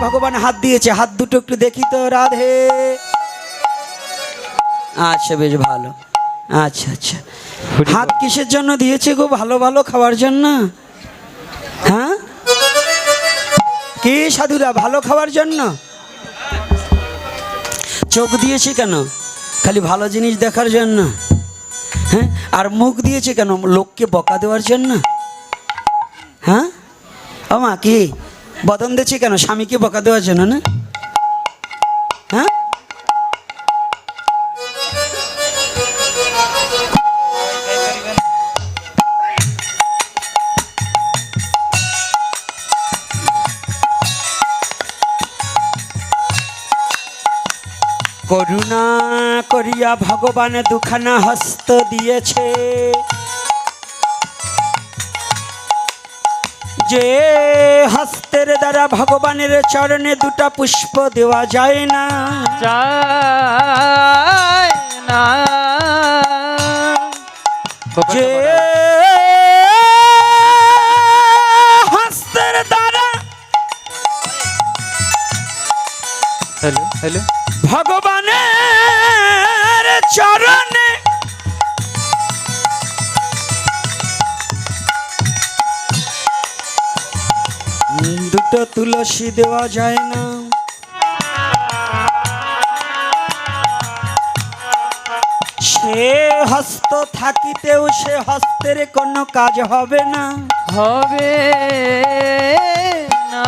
ভগবান হাত দিয়েছে হাত দুটো একটু দেখি তো রাধে। আচ্ছা বেশ ভালো। আচ্ছা আচ্ছা। হাত কিসের জন্য দিয়েছে গো? ভালো ভালো খাওয়ার জন্য? হ্যাঁ? কি সাধুরা ভালো খাওয়ার জন্য? চোখ দিয়েছে কেন? খালি ভালো জিনিস দেখার জন্য? হ্যাঁ? আর মুখ দিয়েছে কেন? লোককে বকা দেওয়ার জন্য? হ্যাঁ? ও মা কি? বদন দিয়েছে কেন? স্বামীকে বকা দেওয়ার জন্য, না? হ্যাঁ? করুণা করিয়া ভগবান দুখানা হস্ত দিয়েছে। যে হস্তের দ্বারা ভগবানের চরণে দুটা পুষ্প দেওয়া যায় না। যে হস্তের দ্বারা হ্যালো হ্যালো। ভগবানের চরণে দুটো তুলসী দেওয়া যায় না। সে হস্ত থাকিতেও সে হস্তের কোনো কাজ হবে না। হবে না।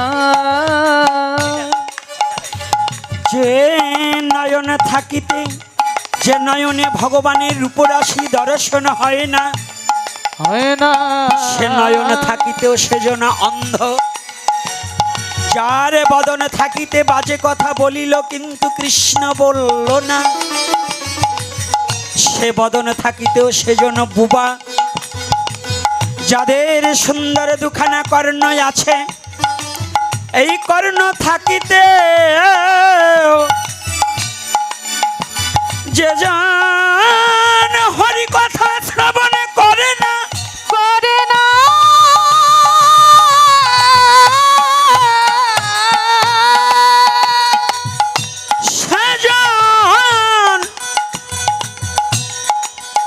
যে নয়ন থাকিতে যে নয়নে ভগবানের রূপরাশি দর্শন হয় না। হয় না। সে নয়ন থাকিতেও সেজনা অন্ধ। যার বদনে থাকিতে বাজে কথা বলিল, কিন্তু কৃষ্ণ বলল না। সে বদনে থাকিতেও সেজন্য বুবা। যাদের সুন্দর দুখানা কর্ণ আছে, এই কর্ণ থাকিতে যে জন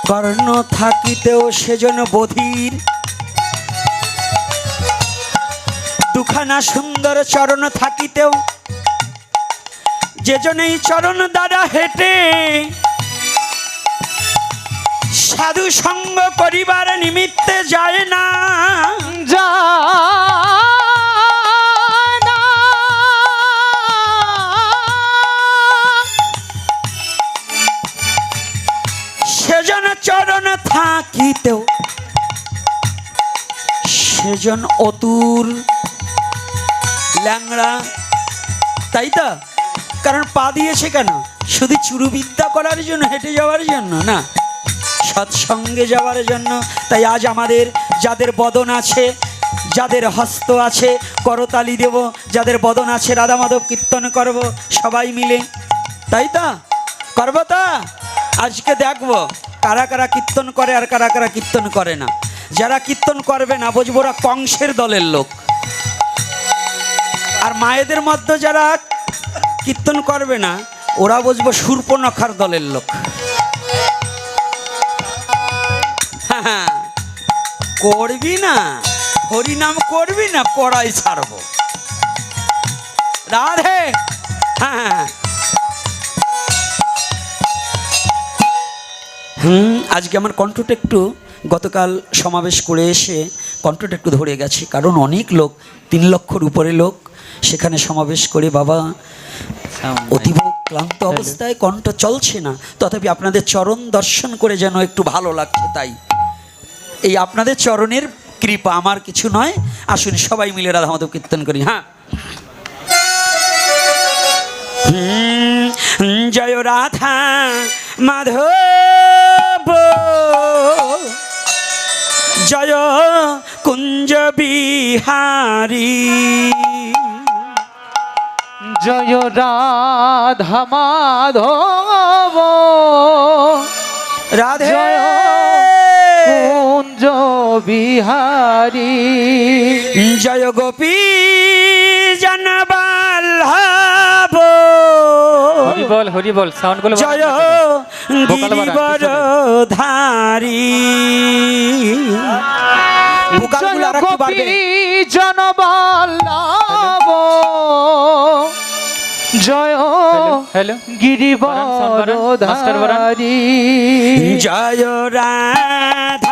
কর্ণ থাকিতেও সেজন বধির। দুখানা সুন্দর চরণ থাকিতেও যেজন এই চরণ দ্বারা হেঁটে সাধু সঙ্গ করিবার নিমিত্তে যায় না। থাকিতেও সেজন অতুর ল্যাংড়া। তাই তো? কারণ পা দিয়েছে কেন? শুধু চুরুবিদ্যা করার জন্য, হেঁটে যাওয়ার জন্য না? সৎসঙ্গে যাওয়ার জন্য। তাই আজ আমাদের যাদের বদন আছে, যাদের হস্ত আছে, করতালি দেব। যাদের বদন আছে রাধা মাধব কীর্তন করব, সবাই মিলে। তাই তো? করব তা? আজকে দেখব। কারা কারা কীর্তন করে আর কারা কারা কীর্তন করে না? যারা কীর্তন করবে না বুঝব ওরা কংসের দলের লোক। আর মায়েদের মধ্যে যারা কীর্তন করবে না ওরা বুঝব সূর্পনখার দলের লোক। হ্যাঁ, করবি না হরিনাম করবি না কড়াই ছাড়বো। রাধে। হ্যাঁ। হুম আজকে আমার কণ্ঠটা একটু গতকাল সমাবেশ করে এসে কণ্ঠটা একটু ধরে গেছে কারণ অনেক লোক তিন লক্ষর উপরে লোক সেখানে সমাবেশ করে বাবা অতীব ক্লান্ত অবস্থায় কণ্ঠ চলছে না তথাপি আপনাদের চরণ দর্শন করে যেন একটু ভালো লাগছে তাই। এই আপনাদের চরণের কৃপা আমার কিছু নয় আসুন সবাই মিলে রাধা মাধব কীর্তন করি হ্যাঁ। জয় রাধা মাধব। জয় কুঞ্জ বিহারী। জয় রাধা মাধব। রাধে কুঞ্জ বিহারী। জয় গোপী বল হরি বল সাউন্ডগুলো জয় গিরিবর। ধারী। ভোকালগুলো আর একটু বাড়বে। জনবল্লভ জয় হ্যালো গিরিবর। ধারী। জয় রাধা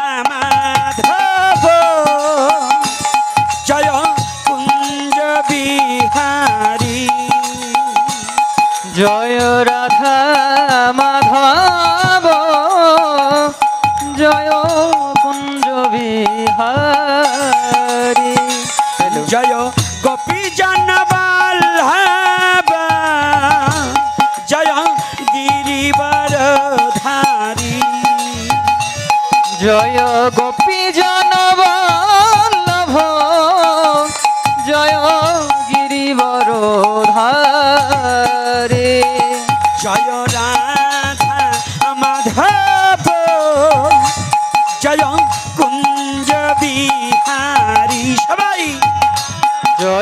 জয় রাধা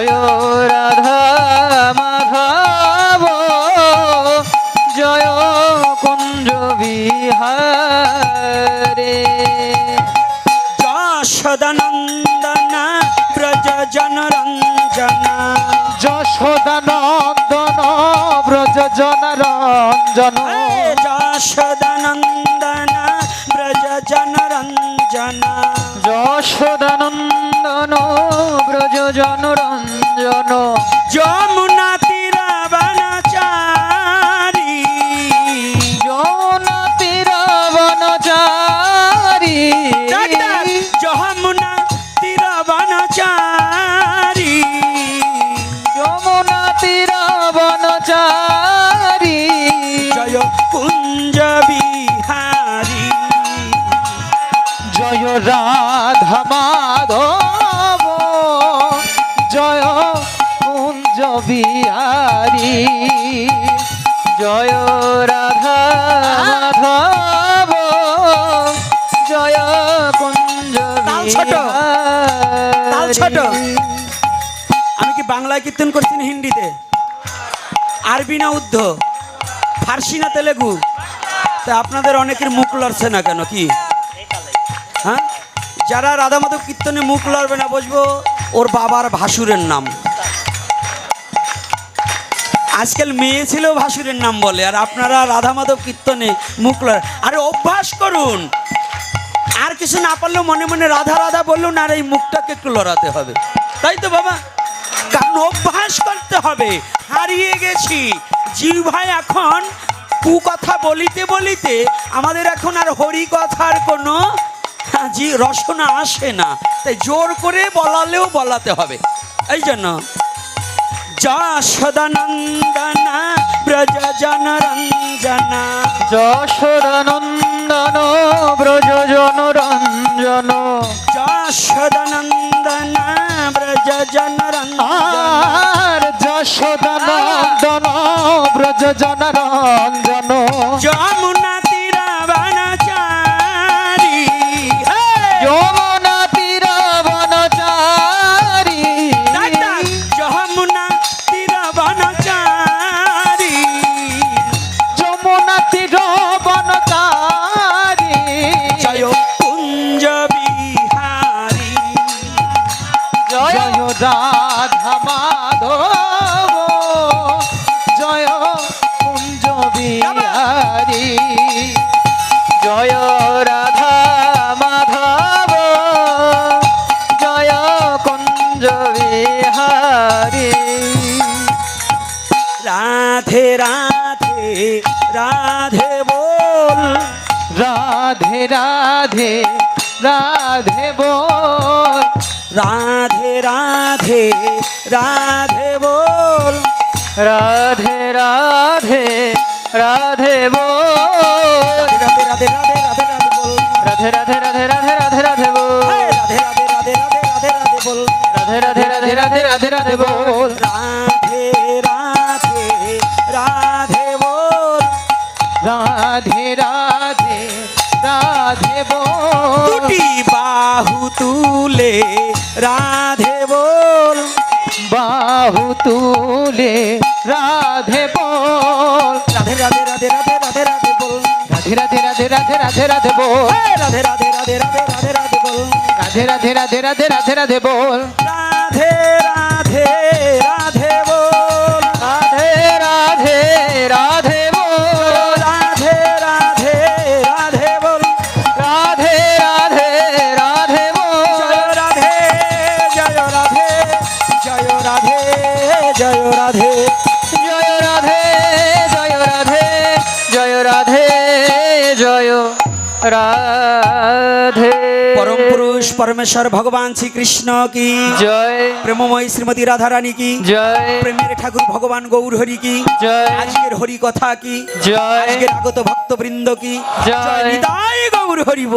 জয় রাধা মাধব জয় কুঞ্জ বিহারে। যশোদানন্দন ব্রজ জনরঞ্জন। যশোদানন্দন ব্রজ জনরঞ্জন। যশোদানন্দন ব্রজ জনরঞ্জন। যশোদানন্দন রাধা মাধব জয় কুঞ্জ বিহারি জয় রাধা মাধব জয় কুঞ্জ ছোট, ছোট। আমি কি বাংলায় কীর্তন করছি না হিন্দিতে? আরবি না উদ্ধ ফার্সি না তেলেগু? তা আপনাদের অনেকের মুখ লড়ছে না কেন কি? হ্যাঁ? যারা রাধা মাধব কীর্তনে মুখ লড়বে না বুঝব ওর বাবার ভাসুরের নাম। আজকাল মেয়ে ছিল ভাসুরের নাম বলে, আর আপনারা রাধা মাধব কীর্তনে মুখ লড়। আরে অভ্যাস করুন। আর কিছু না পারলেও মনে মনে রাধা রাধা বলুন, আর এই মুখটাকে একটু লড়াতে হবে। তাই তো বাবা? কারণ অভ্যাস করতে হবে। হারিয়ে গেছি। জিভাই এখন কুকথা বলিতে বলিতে আমাদের এখন আর হরি কথার কোনো জি রসনা আসে না। তাই জোর করে বলালেও বলাতে হবে। এই জন্য যশোদানন্দনা ব্রজ জনরঞ্জনা যশোদানন্দন ব্রজ জনরঞ্জন যশোদানন্দনা ব্রজ জনরঞ্জনা আর যশোদানন্দন ব্রজ জনরঞ্জন রাধে রাধে রাধে বল রাধে রাধে রাধে বল রাধে রাধে রাধে বল রাধে রাধে রাধে রাধে রাধে বল রাধে রাধে রাধে রাধে রাধে রাধে বল রাধে রাধে রাধে রাধে রাধে রাধে বল রাধে রাধে রাধে রাধে রাধে রাধে বল রাধে রাধে রাধে বল রাধে রাধে দুটি বাহু তুলে রাধে বল বাহু তুলে রাধে বল রাধে রাধে রাধে রাধে রাধে রাধে বল রাধে রাধে রাধে রাধে রাধে রাধে বল হ্যাঁ, রাধে রাধে রাধে রাধে রাধে রাধে বল রাধে রাধে রাধে রাধে রাধে রাধে বল রাধে রাধে রাধে পরমেশ্বর ভগবান শ্রীকৃষ্ণ কি? জয়। প্রেমময় শ্রীমতী রাধারানী কি? জয়। প্রেমের ঠাকুর ভগবান গৌর হরি কি? জয়। আজকের হরি কথা কি? জয়। আজকের আগত ভক্তবৃন্দ কি? জয়। নিতাই গৌর হরিব।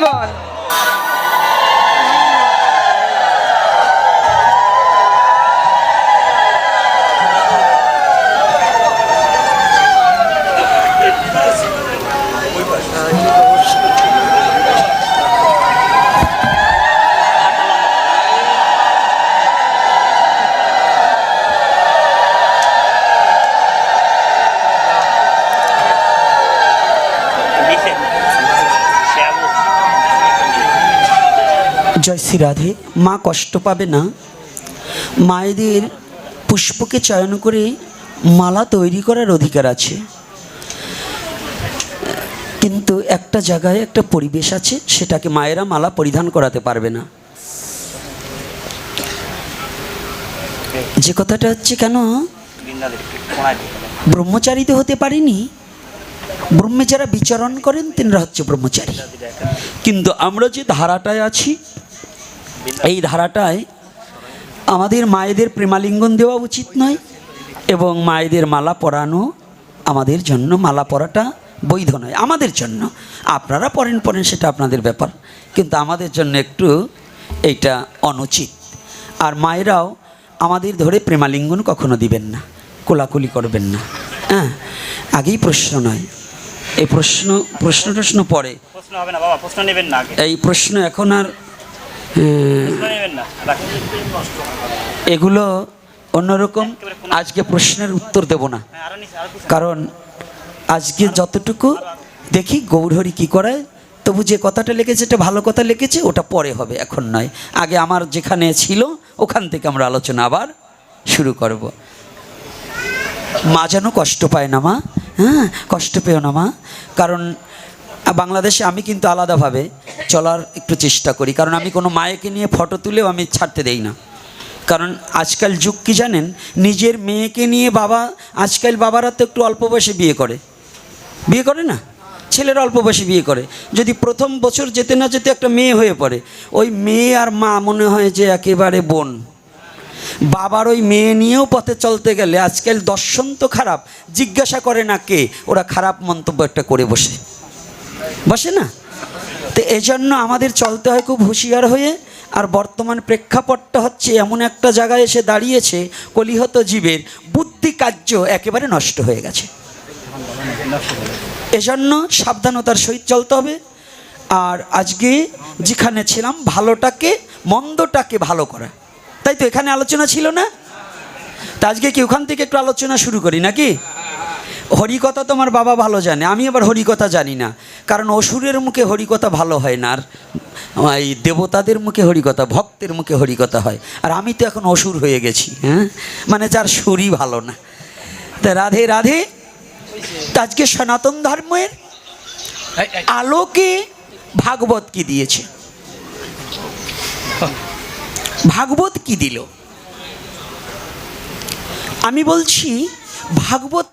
বল। জয় শ্রী রাধে, মা কষ্ট পাবে না। মায়েদের পুষ্পকে চয়ন করে মালা তৈরি করার অধিকার আছে। কিন্তু একটা জায়গায় একটা পরিবেশ আছে, সেটাকে মায়েরা মালা পরিধান করাতে পারবে না। যে কথাটা হচ্ছে কেন? ব্রহ্মচারী তো হতে পারিনি। ব্রহ্মে যারা বিচরণ করেন, তিনরা হচ্ছে ব্রহ্মচারী। কিন্তু আমরা যে ধারাটায় আছি এই ধারাটায় আমাদের মায়েদের প্রেমালিঙ্গন দেওয়া উচিত নয় এবং মায়েদের মালা পরানো আমাদের জন্য মালা পরাটা বৈধ নয় আমাদের জন্য। আপনারা পরেন পরেন সেটা আপনাদের ব্যাপার। কিন্তু আমাদের জন্য একটু এইটা অনুচিত। আর মায়েরাও আমাদের ধরে প্রেমালিঙ্গন কখনো দিবেন না কোলাকুলি করবেন না। হ্যাঁ আগেই প্রশ্ন নয়। এই প্রশ্ন প্রশ্ন টশ্ন পরে। প্রশ্ন না বাবা প্রশ্ন নেবেন না আগে। এই প্রশ্ন এখন আর এগুলো অন্যরকম আজকে প্রশ্নের উত্তর দেব না। কারণ আজকে যতটুকু দেখি গৌরহরি কি করায় তবু যে কথাটা লিখেছে এটা ভালো কথা লিখেছে ওটা পরে হবে, এখন নয়। আগে আমার যেখানে ছিল, ওখান থেকে আমরা আলোচনা আবার শুরু করব। মা যেন কষ্ট পায় না মা হ্যাঁ? কষ্ট পেও না মা। কারণ বাংলাদেশে আমি কিন্তু আলাদাভাবে চলার একটু চেষ্টা করি। কারণ আমি কোনো মায়েকে নিয়ে ফটো তুলেও আমি ছাড়তে দেই না। কারণ আজকাল যুগ কি জানেন? নিজের মেয়েকে নিয়ে বাবা, আজকাল বাবারা তো একটু অল্প বয়সে বিয়ে করে। বিয়ে করে না? ছেলেরা অল্প বয়সে বিয়ে করে। যদি প্রথম বছর যেতে না যেতে একটা মেয়ে হয়ে পড়ে, ওই মেয়ে আর মা মনে হয় যে একেবারে বোন। বাবার ওই মেয়ে নিয়েও পথে চলতে গেলে আজকাল দর্শন তো খারাপ। জিজ্ঞাসা করে না কে, ওরা খারাপ মন্তব্য একটা করে বসে। বসে না? তো এজন্য আমাদের চলতে হয় খুব হুঁশিয়ার হয়ে, আর বর্তমান প্রেক্ষাপটটা হচ্ছে এমন একটা জায়গায় এসে দাঁড়িয়েছে কলিহত জীবের, বুদ্ধি কার্য একেবারে নষ্ট হয়ে গেছে। এজন্য সাবধানতার সহিত চলতে হবে। আর আজকে যেখানে ছিলাম, ভালোটাকে, মন্দটাকে ভালো করা। তাই তো এখানে আলোচনা ছিল না? তা আজকে কি ওখান থেকে একটু আলোচনা শুরু করি নাকি? হরিকথা তোমার বাবা ভালো জানে, আমি আবার হরিকথা জানি না। কারণ অসুরের মুখে হরিকথা ভালো হয় না, আর এই দেবতাদের মুখে হরিকথা, ভক্তের মুখে হরিকথা হয়। আর আমি তো এখন অসুর হয়ে গেছি হ্যাঁ? মানে যার সুরই ভালো না। তা রাধে রাধে। আজকে সনাতন ধর্মের আলোকে ভাগবত কি দিয়েছে? ভাগবত কি দিল? আমি বলছি, ভাগবত